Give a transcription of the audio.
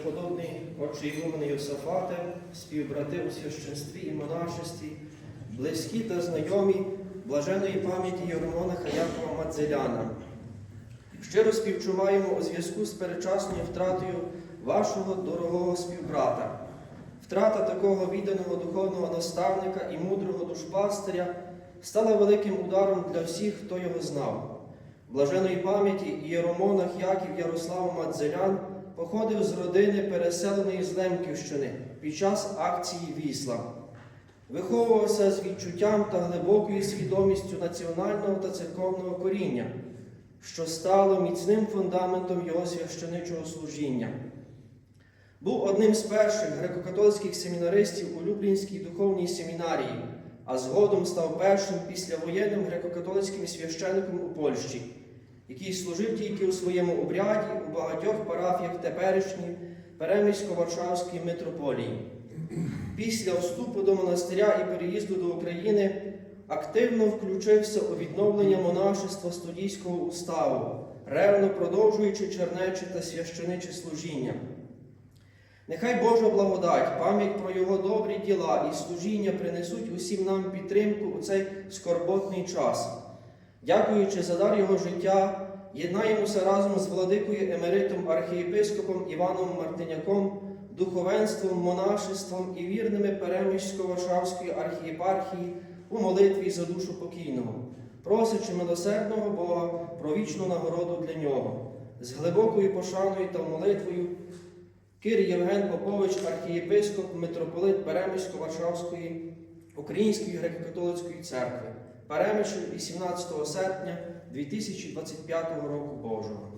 преподобний отче Ігумен Йосафате, співбрати у священстві і монашестві, близькі та знайомі блаженої пам'яті Єромонаха Якова Мадзеляна. Щиро співчуваємо у зв'язку з передчасною втратою вашого дорогого співбрата. Втрата такого відданого духовного наставника і мудрого душпастиря стала великим ударом для всіх, хто його знав. Блаженої пам'яті ієромонах Яків Ярослав Мадзелян походив з родини, переселеної з Лемківщини під час акції Вісла. Виховувався з відчуттям та глибокою свідомістю національного та церковного коріння, що стало міцним фундаментом його священичого служіння. Був одним з перших греко-католицьких семінаристів у Люблінській духовній семінарії, а згодом став першим післявоєнним греко-католицьким священником у Польщі, який служив тільки у своєму обряді у багатьох парафіях теперішньої Перемісько-Варшавської митрополії. Після вступу до монастиря і переїзду до України активно включився у відновлення монашества студійського уставу, ревно продовжуючи чернече та священиче служіння. Нехай Божа благодать, пам'ять про його добрі діла і служіння принесуть усім нам підтримку у цей скорботний час. Дякуючи за дар його життя, єднаємося разом з владикою емеритом архієпископом Іваном Мартиняком, духовенством, монашеством і вірними Переміжсько-Варшавської архієпархії у молитві за душу покійного, просячи милосердного Бога про вічну нагороду для нього, з глибокою пошаною та молитвою. Кир Євген Попович, архієпископ, митрополит Перемисько-Варшавської Української греко-католицької церкви, Перемишль 18 серпня 2025 року Божого.